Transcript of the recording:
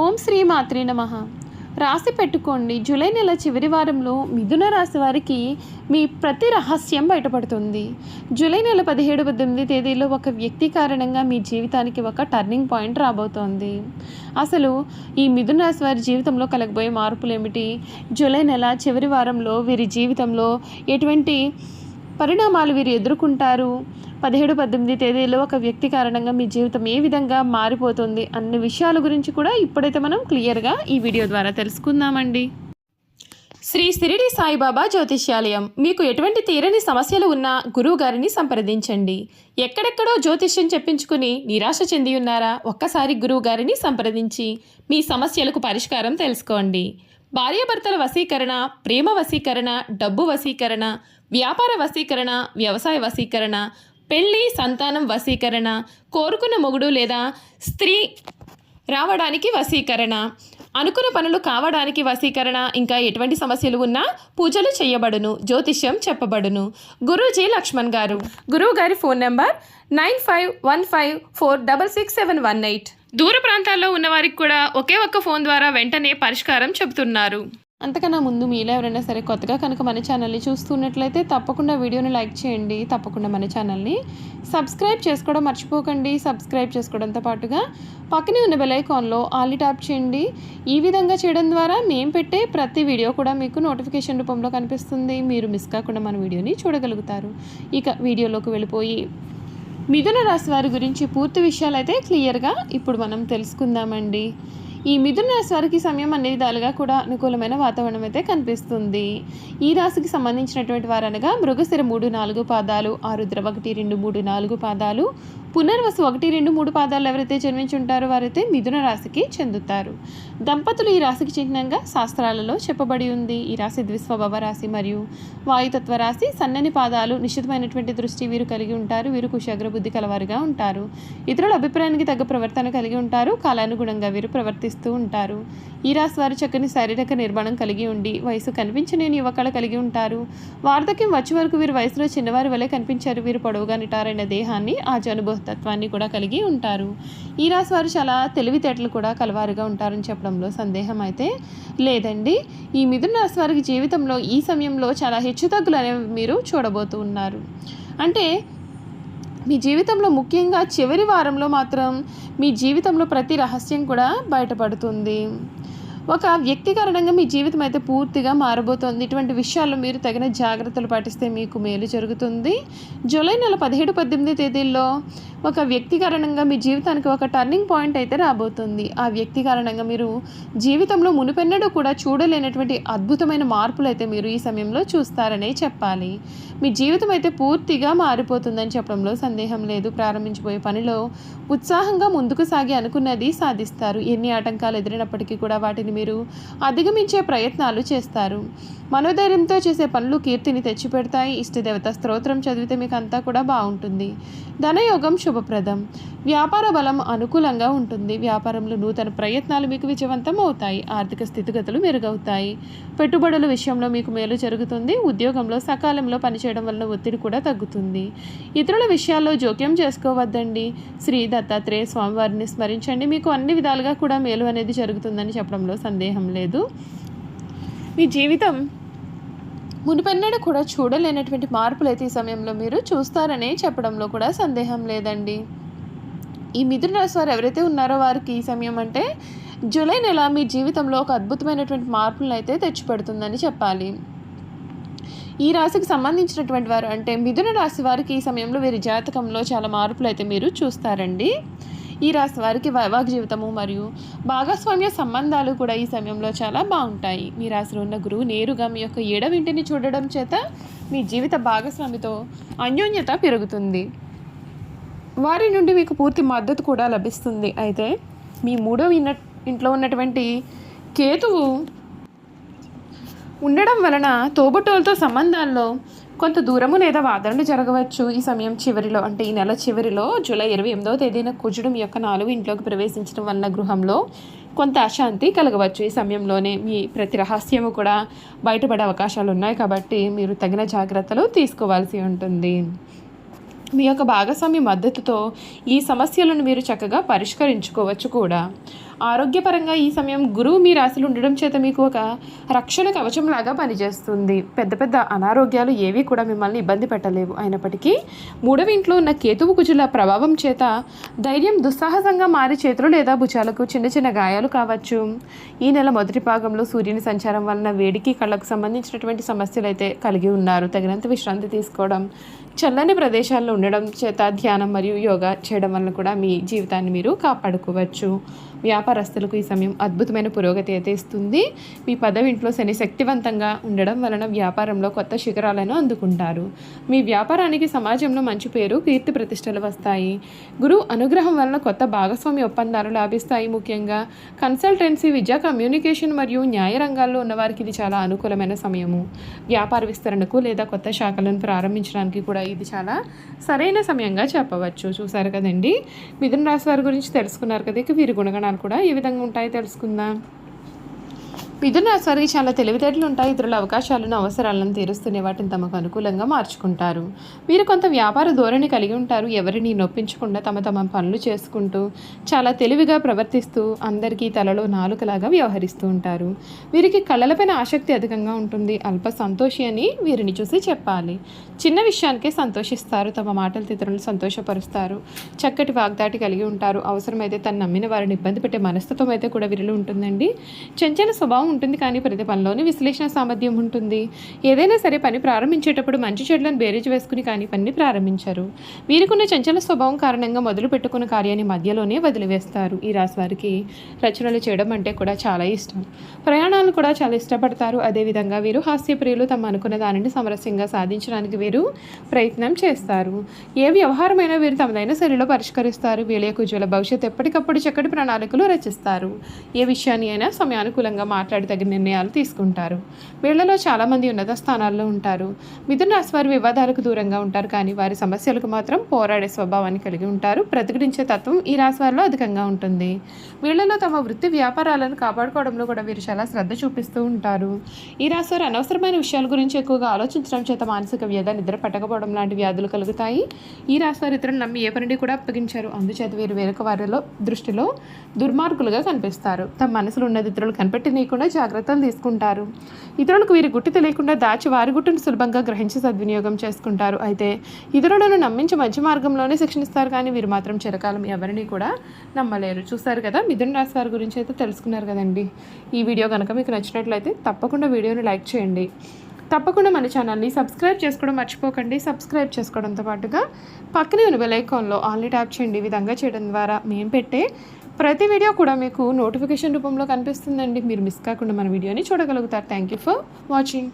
ఓం శ్రీ మాత్రే నమ. రాసి పెట్టుకోండి. జూలై నెల చివరి వారంలో మిథున రాశి వారికి మీ ప్రతి రహస్యం బయటపడుతుంది. జూలై నెల పదిహేడు పద్దెనిమిది తేదీలో ఒక వ్యక్తి కారణంగా మీ జీవితానికి ఒక టర్నింగ్ పాయింట్ రాబోతోంది. అసలు ఈ మిథున రాశి వారి జీవితంలో కలగబోయే మార్పులు ఏమిటి? జూలై నెల చివరి వారంలో వీరి జీవితంలో ఎటువంటి పరిణామాలు వీరు ఎదుర్కొంటారు? పదిహేడు పద్దెనిమిది తేదీలో ఒక వ్యక్తి కారణంగా మీ జీవితం ఏ విధంగా మారిపోతుంది అన్ని విషయాల గురించి కూడా ఇప్పుడైతే మనం క్లియర్గా ఈ వీడియో ద్వారా తెలుసుకుందామండి. శ్రీ సిరిడి సాయిబాబా జ్యోతిష్యాలయం. మీకు ఎటువంటి తీరని సమస్యలు ఉన్నా గురువు గారిని సంప్రదించండి. ఎక్కడెక్కడో జ్యోతిష్యం చెప్పించుకుని నిరాశ చెంది ఉన్నారా? ఒక్కసారి గురువు గారిని సంప్రదించి మీ సమస్యలకు పరిష్కారం తెలుసుకోండి. భార్యాభర్తల వశీకరణ ప్రేమ వశీకరణ డబ్బు వశీకరణ వ్యాపార వశీకరణ వ్యవసాయ వశీకరణ పెళ్ళి సంతానం వశీకరణ కోరుకున్న మొగుడు లేదా స్త్రీ రావడానికి వశీకరణ అనుకున్న పనులు కావడానికి వశీకరణ ఇంకా ఎటువంటి సమస్యలు ఉన్నా పూజలు చేయబడును జ్యోతిష్యం చెప్పబడును. గురూజీ లక్ష్మణ్ గారు. గురువు గారి phone number nine five one five four double six seven one eight. దూర ప్రాంతాల్లో ఉన్న వారికి కూడా ఒకే ఒక్క ఫోన్ ద్వారా వెంటనే పరిష్కారం చెబుతున్నారు. అంతకన్నా ముందు మీలో ఎవరైనా సరే కొత్తగా కనుక మన ఛానల్ని చూస్తున్నట్లయితే తప్పకుండా వీడియోని లైక్ చేయండి. తప్పకుండా మన ఛానల్ని సబ్స్క్రైబ్ చేసుకోవడం మర్చిపోకండి. సబ్స్క్రైబ్ చేసుకోవడంతో పాటుగా పక్కనే ఉన్న బెలైకాన్లో ఐకాన్లో ట్యాప్ చేయండి. ఈ విధంగా చేయడం ద్వారా మేము పెట్టే ప్రతి వీడియో కూడా మీకు నోటిఫికేషన్ రూపంలో కనిపిస్తుంది. మీరు మిస్ కాకుండా మన వీడియోని చూడగలుగుతారు. ఇక వీడియోలోకి వెళ్ళిపోయి మిథున రాశి వారి గురించి పూర్తి విషయాలు అయితే క్లియర్గా ఇప్పుడు మనం తెలుసుకుందామండి. ఈ మిథున రాశి వారికి సమయం అన్ని విధాలుగా కూడా అనుకూలమైన వాతావరణం అయితే కనిపిస్తుంది. ఈ రాశికి సంబంధించినటువంటి వారనగా మృగశిర మూడు నాలుగు పాదాలు ఆరుద్ర ఒకటి రెండు మూడు నాలుగు పాదాలు పునర్వసు ఒకటి రెండు మూడు పాదాలు ఎవరైతే జన్మించి ఉంటారో వారైతే మిథున రాశికి చెందుతారు. దంపతులు ఈ రాశికి చిహ్నంగా శాస్త్రాలలో చెప్పబడి ఉంది. ఈ రాశి ద్విస్వభవ రాశి మరియు వాయుతత్వ రాశి సన్నని పాదాలు నిశ్చితమైనటువంటి దృష్టి వీరు కలిగి ఉంటారు. వీరు కుశాగ్ర బుద్ధి కలవారుగా ఉంటారు. ఇతరుల అభిప్రాయానికి తగ్గ ప్రవర్తన కలిగి ఉంటారు. కాలానుగుణంగా వీరు ప్రవర్తిస్తూ ఉంటారు. ఈ రాశి వారు చక్కని శారీరక నిర్మాణం కలిగి ఉండి వయసు కనిపించలేని యువకళ కలిగి ఉంటారు. వార్ధక్యం వచ్చే వరకు వీరు వయసులో చిన్నవారి వలె కనిపించారు. వీరు పొడవుగా నిటారైన దేహాన్ని ఆ తత్వాన్ని కూడా కలిగి ఉంటారు. ఈ రాశి వారు చాలా తెలివితేటలు కూడా కలవారుగా ఉంటారని చెప్పడంలో సందేహం అయితే లేదండి. ఈ మిథున రాశి వారికి జీవితంలో ఈ సమయంలో చాలా హెచ్చుతగ్గులు అనేవి మీరు చూడబోతూ ఉన్నారు. అంటే మీ జీవితంలో ముఖ్యంగా చివరి వారంలో మాత్రం మీ జీవితంలో ప్రతి రహస్యం కూడా బయటపడుతుంది. ఒక వ్యక్తి కారణంగా మీ జీవితం అయితే పూర్తిగా మారబోతోంది. ఇటువంటి విషయాల్లో మీరు తగిన జాగ్రత్తలు పాటిస్తే మీకు మేలు జరుగుతుంది. జూలై నెల పదిహేడు పద్దెనిమిది తేదీల్లో ఒక వ్యక్తి కారణంగా మీ జీవితానికి ఒక టర్నింగ్ పాయింట్ అయితే రాబోతుంది. ఆ వ్యక్తి కారణంగా మీరు జీవితంలో మునిపెన్నడూ కూడా చూడలేనటువంటి అద్భుతమైన మార్పులు అయితే మీరు ఈ సమయంలో చూస్తారనే చెప్పాలి. మీ జీవితం అయితే పూర్తిగా మారిపోతుందని చెప్పడంలో సందేహం లేదు. ప్రారంభించబోయే పనిలో ఉత్సాహంగా ముందుకు సాగి అనుకున్నది సాధిస్తారు. ఎన్ని ఆటంకాలు ఎదురైనప్పటికీ కూడా వాటిని మీరు అధిగమించే ప్రయత్నాలు చేస్తారు. మనోధైర్యంతో చేసే పనులు కీర్తిని తెచ్చిపెడతాయి. ఇష్టదేవత స్తోత్రం చదివితే మీకు అంతా కూడా బాగుంటుంది. ధనయోగం శుభప్రదం. వ్యాపార బలం అనుకూలంగా ఉంటుంది. వ్యాపారంలో నూతన ప్రయత్నాలు మీకు విజయవంతం అవుతాయి. ఆర్థిక స్థితిగతులు మెరుగవుతాయి. పెట్టుబడుల విషయంలో మీకు మేలు జరుగుతుంది. ఉద్యోగంలో సకాలంలో పనిచేయడం వలన ఒత్తిడి కూడా తగ్గుతుంది. ఇతరుల విషయాల్లో జోక్యం చేసుకోవద్దండి. శ్రీ దత్తాత్రేయ స్వామివారిని స్మరించండి. మీకు అన్ని విధాలుగా కూడా మేలు అనేది జరుగుతుందని చెప్పడంలో సందేహం లేదు. మీ జీవితం మునిపెన్నడూ కూడా చూడలేనటువంటి మార్పులు అయితే ఈ సమయంలో మీరు చూస్తారనే చెప్పడంలో కూడా సందేహం లేదండి. ఈ మిథున రాశి వారు ఎవరైతే ఉన్నారో వారికి ఈ సమయం అంటే జూలై నెల మీ జీవితంలో ఒక అద్భుతమైనటువంటి మార్పులను అయితే తెచ్చిపెడుతుందని చెప్పాలి. ఈ రాశికి సంబంధించినటువంటి వారు అంటే మిథున రాశి వారికి ఈ సమయంలో వీరి జాతకంలో చాలా మార్పులు అయితే మీరు చూస్తారండి. ఈ రాశి వారికి వైవాహిక జీవితము మరియు భాగస్వామ్య సంబంధాలు కూడా ఈ సమయంలో చాలా బాగుంటాయి. మీ రాశిలో ఉన్న గురువు నేరుగా మీ యొక్క ఏడవింటిని చూడడం చేత మీ జీవిత భాగస్వామితో అన్యోన్యత పెరుగుతుంది. వారి నుండి మీకు పూర్తి మద్దతు కూడా లభిస్తుంది. అయితే మీ మూడో ఇన్న ఇంట్లో ఉన్నటువంటి కేతువు ఉండడం వలన తోబుటోలతో సంబంధాల్లో కొంత దూరము లేదా వాదనలు జరగవచ్చు. ఈ సమయం చివరిలో అంటే ఈ నెల చివరిలో జూలై ఇరవై ఎనిమిదవ తేదీన కుజుడు మీ యొక్క నాలుగు ఇంట్లోకి ప్రవేశించడం వలన గృహంలో కొంత అశాంతి కలగవచ్చు. ఈ సమయంలోనే మీ ప్రతి రహస్యము కూడా బయటపడే అవకాశాలు ఉన్నాయి కాబట్టి మీరు తగిన జాగ్రత్తలు తీసుకోవాల్సి ఉంటుంది. మీ యొక్క భాగస్వామి మద్దతుతో ఈ సమస్యలను మీరు చక్కగా పరిష్కరించుకోవచ్చు కూడా. ఆరోగ్యపరంగా ఈ సమయం గురువు మీ రాశిలో ఉండడం చేత మీకు ఒక రక్షణ కవచంలాగా పనిచేస్తుంది. పెద్ద పెద్ద అనారోగ్యాలు ఏవి కూడా మిమ్మల్ని ఇబ్బంది పెట్టలేవు. అయినప్పటికీ మూడవ ఇంట్లో ఉన్న కేతువు కుజుల ప్రభావం చేత ధైర్యం దుస్సాహసంగా మారి చేతులు లేదా భుజాలకు చిన్న చిన్న గాయాలు కావచ్చు. ఈ నెల మొదటి భాగంలో సూర్యుని సంచారం వలన వేడికి కళ్ళకు సంబంధించినటువంటి సమస్యలు అయితే కలిగి ఉన్నారు. తగినంత విశ్రాంతి తీసుకోవడం చల్లని ప్రదేశాల్లో ఉండడం చేత ధ్యానం మరియు యోగా చేయడం వలన కూడా మీ జీవితాన్ని మీరు కాపాడుకోవచ్చు. వ్యాపారస్తులకు ఈ సమయం అద్భుతమైన పురోగతి అయితే ఇస్తుంది. మీ పదవి ఇంట్లో శని శక్తివంతంగా ఉండడం వలన వ్యాపారంలో కొత్త శిఖరాలను అందుకుంటారు. మీ వ్యాపారానికి సమాజంలో మంచి పేరు కీర్తి ప్రతిష్టలు వస్తాయి. గురువు అనుగ్రహం వలన కొత్త భాగస్వామి ఒప్పందాలు లాభిస్తాయి ముఖ్యంగా. కన్సల్టెన్సీ విద్య కమ్యూనికేషన్ మరియు న్యాయ రంగాల్లో ఉన్నవారికి ఇది చాలా అనుకూలమైన సమయము. వ్యాపార విస్తరణకు లేదా కొత్త శాఖలను ప్రారంభించడానికి కూడా ఇది చాలా సరైన సమయంగా చెప్పవచ్చు. చూసారు కదండి? మిథున రాశి వారి గురించి తెలుసుకున్నారు కదా? ఇక వీరి గుణగణాలు కూడా ఏ విధంగా ఉంటాయో తెలుసుకుందాం. మిథున రాశి వారికి చాలా తెలివితేటలు ఉంటాయి ఇతరుల అవకాశాలను అవసరాలను తీరుస్తూనే వాటిని తమకు అనుకూలంగా మార్చుకుంటారు. వీరు కొంత వ్యాపార ధోరణి కలిగి ఉంటారు ఎవరిని నొప్పించకుండా తమ తమ పనులు చేసుకుంటూ చాలా తెలివిగా ప్రవర్తిస్తూ అందరికీ తలలో నాలుకలాగా వ్యవహరిస్తూ ఉంటారు. వీరికి కళలపైన ఆసక్తి అధికంగా ఉంటుంది అల్ప సంతోషి అని వీరిని చూసి చెప్పాలి. చిన్న విషయానికే సంతోషిస్తారు తమ మాటలు ఇతరులను సంతోషపరుస్తారు. చక్కటి వాగ్దాటి కలిగి ఉంటారు అవసరమైతే తను నమ్మిన వారిని ఇబ్బంది పెట్టే మనస్తత్వం అయితే కూడా వీరిలో ఉంటుందండి. చంచల స్వభావం ఉంటుంది కానీ ప్రతి పనిలోని విశ్లేషణ సామర్థ్యం ఉంటుంది. ఏదైనా సరే పని ప్రారంభించేటప్పుడు మంచి చెడులను బేరేజ్ వేసుకుని కానీ పనిని ప్రారంభించారు. వీరికున్న చంచల స్వభావం కారణంగా మొదలు పెట్టుకున్న కార్యాన్ని మధ్యలోనే వదిలివేస్తారు. ఈ రాశి వారికి రచనలు చేయడం అంటే కూడా చాలా ఇష్టం. ప్రయాణాలు కూడా చాలా ఇష్టపడతారు. అదేవిధంగా వీరు హాస్యప్రియులు తమ అనుకున్న దానిని సమరస్యంగా సాధించడానికి వీరు ప్రయత్నం చేస్తారు. ఏ వ్యవహారమైనా వీరు తమదైన శైలిలో పరిష్కరిస్తారు. వీళ్ళ యొక్క ఉజ్వల భవిష్యత్ ఎప్పటికప్పుడు చక్కటి ప్రణాళికలు రచిస్తారు. ఏ విషయాన్ని అయినా సమయానుకూలంగా మాట్లాడి తగిన నిర్ణయాలు తీసుకుంటారు. వీళ్ళలో చాలామంది ఉన్నత స్థానాల్లో ఉంటారు. మిథున రాశి వివాదాలకు దూరంగా ఉంటారు కానీ వారి సమస్యలకు మాత్రం పోరాడే స్వభావాన్ని కలిగి ఉంటారు. ప్రతిఘటించే తత్వం ఈ రాశి వారిలో అధికంగా ఉంటుంది. వీళ్ళలో తమ వృత్తి వ్యాపారాలను కాపాడుకోవడంలో కూడా వీరు చాలా శ్రద్ధ చూపిస్తూ ఉంటారు. ఈ రాశి వారు అనవసరమైన విషయాల గురించి ఎక్కువగా ఆలోచించడం చేత మానసిక వ్యధ నిద్ర పట్టకపోవడం లాంటి వ్యాధులు కలుగుతాయి. ఈ రాశి వారు ఇతరులను నమ్మి ఏ పనిని కూడా అప్పగించారు. అందుచేత వీరు వేరొక వారిలో దృష్టిలో దుర్మార్గులుగా కనిపిస్తారు. తమ మనసులో ఉన్నది ఇతరులు కనిపెట్టినీయకుండా జాగ్రత్తలు తీసుకుంటారు. ఇతరులకు వీరి గుట్టు తెలియకుండా దాచి వారి గుట్టును సులభంగా గ్రహించి సద్వినియోగం చేసుకుంటారు. అయితే ఇతరులను నమ్మించి మంచి మార్గంలోనే శిక్షణిస్తారు కానీ వీరు మాత్రం చిరకాలం ఎవరిని కూడా నమ్మలేరు. చూస్తారు కదా మిథున రాశి వారి గురించి అయితే తెలుసుకున్నారు కదండి. ఈ వీడియో కనుక మీకు నచ్చినట్లయితే తప్పకుండా వీడియోని లైక్ చేయండి. తప్పకుండా మన ఛానల్ని సబ్స్క్రైబ్ చేసుకోవడం మర్చిపోకండి. సబ్స్క్రైబ్ చేసుకోవడంతో పాటుగా పక్కనే ఉన్న బెల్ ఐకాన్లో ఆన్లీ ట్యాప్ చేయండి. ఈ విధంగా చేయడం ద్వారా మేము పెట్టే ప్రతి వీడియో కూడా మీకు నోటిఫికేషన్ రూపంలో కనిపిస్తుందండి. మీరు మిస్ కాకుండా మన వీడియోని చూడగలుగుతారు. Thank you for watching